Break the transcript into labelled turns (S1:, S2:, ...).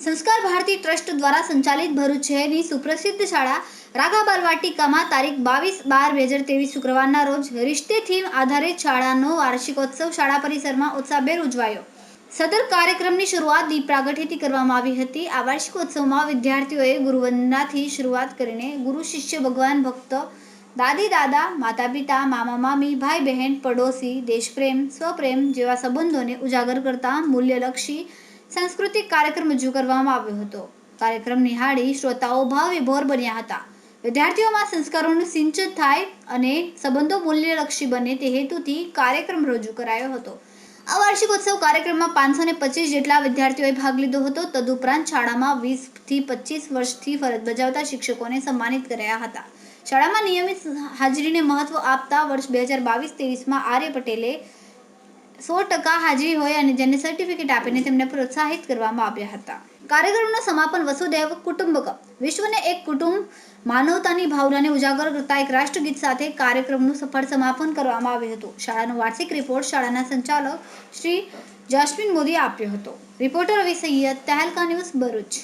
S1: સંસ્કાર ભારતી ટ્રસ્ટ દ્વારા સંચાલિત ભરૂચ શહેરની સુપ્રસિદ્ધ શાળા રાગા બાલવાટિકામાં તારીખ બાવીસ બાર બે હજાર ત્રેવીસ શુક્રવારના રોજ રિશ્તે થીમ આધારિત શાળાનો વાર્ષિકોત્સવ શાળા પરિસરમાં ઉત્સાહભેર ઉજવાયો. સદર કાર્યક્રમની શરૂઆત દીપ પ્રાગટ્યથી કરવામાં આવી હતી. આ વાર્ષિકોત્સવમાં વિદ્યાર્થીઓએ ગુરુવંદનાથી શરૂઆત કરીને ગુરુ શિષ્ય ભગવાન ભક્ત દાદી, દાદા માતા પિતા મામા, મામી, ભાઈ, બહેન, પડોશી, દેશપ્રેમ, સ્વપ્રેમ જેવા સંબંધોને ઉજાગર કરતા મૂલ્યલક્ષી સાંસ્કૃતિક કાર્યક્રમ રજૂ કરવામાં આવ્યો હતો. કાર્યક્રમ નિહાળી શ્રોતાઓ ભાવ વિભોર બન્યા હતા. વિદ્યાર્થીઓમાં સંસ્કારોનું સિંચન થાય અને સંબંધો મૂલ્યલક્ષી બને તે હેતુથી કાર્યક્રમ રજૂ કરાયો હતો. આ વાર્ષિકોત્સવ કાર્યક્રમમાં પાંચસો ને પચીસ જેટલા વિદ્યાર્થીઓએ ભાગ લીધો હતો. તદુપરાંત શાળામાં વીસથી પચીસ વર્ષથી ફરજ બજાવતા શિક્ષકોને સન્માનિત કર્યા હતા. શાળામાં નિયમિત હાજરીને મહત્વ આપતા વર્ષ બે હજાર બાવીસ ત્રેવીસમાં આર્ય પટેલે સો ટકા હાજરી હોય અને જેને સર્ટિફિકેટ આપીને તેમને પ્રોત્સાહિત કરવામાં આવ્યા હતા. કાર્યક્રમનું સમાપન વસુદેવ કુટુંબકમ વિશ્વને એક કુટુંબ માનવતાની ભાવનાને ઉજાગર કરતા એક રાષ્ટ્રગીત સાથે કાર્યક્રમનું સફળ સમાપન કરવામાં આવ્યું હતું. શાળાનો વાર્ષિક રિપોર્ટ શાળાના સંચાલક શ્રી જાસ્મીન મોદીએ આપ્યો હતો. Reporter Ravi Sayed, Tehelka news Bharuch.